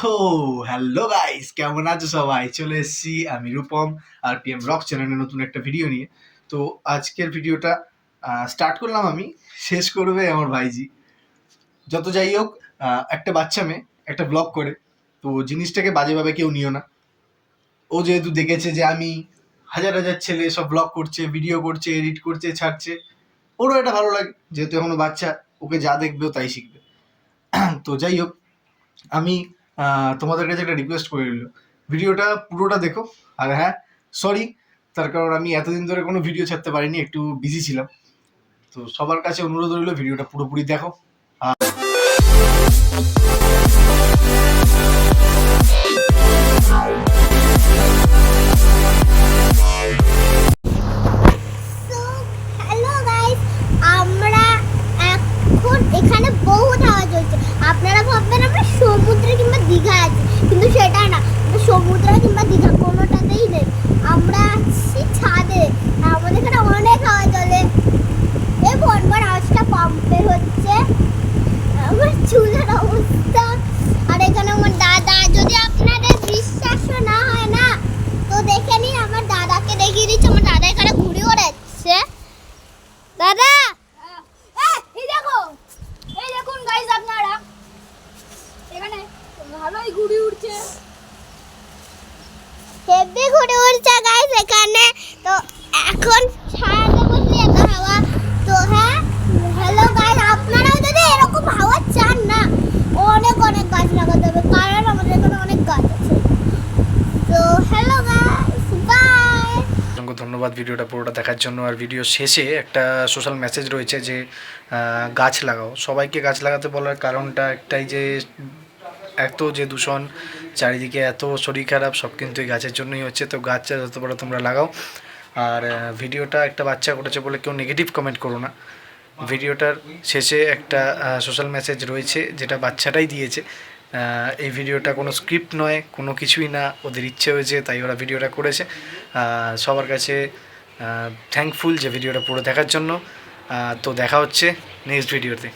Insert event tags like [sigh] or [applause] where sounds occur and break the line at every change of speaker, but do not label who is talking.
তো hello guys কেমন আছো সবাই? চলে এসেছি আমি রূপম আর পিএম রক চ্যানেলে নতুন একটা ভিডিও নিয়ে। তো, আজকের ভিডিওটা স্টার্ট করলাম আমি, শেষ করবে আমার ভাইজি। যত যাই হোক একটা বাচ্চা মেয়ে, একটা ব্লগ করে। তো, জিনিসটাকে বাজেভাবে কেউ নিও না। ও যেহেতু দেখেছে যে আমি হাজার হাজার ছেলে সব ব্লগ করছে ভিডিও করছে এডিট করছে, ছাড়ছে, ওরও এটা ভালো লাগে। যেহেতু এখনও বাচ্চা, ওকে যা দেখবে তাই শিখবে। [clears throat] তো যাই হোক, আমি তোমাদের কাছে একটা রিকোয়েস্ট করে নিল। ভিডিওটা পুরোটা দেখো। আর হ্যাঁ সরি তার কারণ আমি এতদিন ধরে কোনো ভিডিও ছাড়তে পারিনি, একটু বিজি ছিলাম। তো সবার কাছে অনুরোধ রইল ভিডিওটা পুরোপুরি দেখো।
এখন বহুত হাওয়া চলছে আপনারা ভাববেন আমরা সমুদ্রে কিংবা দীঘা আছি কিন্তু সেটা না আমরা সমুদ্র কিংবা দীঘা কোনোটাতেই নেই আমরা আছি ছাদে আর আমাদের এখানে অনেক হাওয়া চলে এই বনবন আওয়াজটা পাম্পে হচ্ছে আমার অবস্থা। আর এখানে আমার দাদা যদি আপনাদের বিশ্বাসও না হয় না তো দেখে নিন আমার দাদাকে দেখিয়ে দিচ্ছি আমার দাদা এখানে ঘুরে ওড়াচ্ছে। দাদা!
এই দেখো এই দেখুন গাইস আপনারা। এখানে ভালোই ঘুড়ি উঠছে
হেভি ঘুরে উড়ছে গাইস এখানে। তো এখন ছায়াতে বসলে এত হাওয়া তো হ্যাঁ হ্যালো গাইস আপনারাও যদি এরকম হাওয়া চান না অনেক অনেক গাছ লাগাতে হবে কারণ আমাদের এখানে অনেক গাছ আছে তো হ্যালো গাইস বাই
অসংখ্য ধন্যবাদ ভিডিওটা পুরোটা দেখার জন্য। আর ভিডিও শেষে একটা সোশ্যাল মেসেজ রয়েছে যে গাছ লাগাও। সবাইকে গাছ লাগাতে বলার কারণটা একটাই যে, এত যে দূষণ, চারিদিকে এত শরীর খারাপ, সব কিন্তু এই গাছের জন্যই হচ্ছে। তো গাছ যত বড় তোমরা লাগাও। আর ভিডিওটা একটা বাচ্চা করেছে বলে কেউ নেগেটিভ কমেন্ট করো না। ভিডিওটার শেষে একটা সোশ্যাল মেসেজ রয়েছে যেটা বাচ্চাটাই দিয়েছে। এই ভিডিওটা কোনো স্ক্রিপ্ট নয়, কোনো কিছুই না। ওদের ইচ্ছে হয়েছে, তাই ওরা ভিডিওটা করেছে। সবার কাছে থ্যাংকফুল যে ভিডিওটা পুরো দেখার জন্য। তো দেখা হচ্ছে নেক্সট ভিডিওতে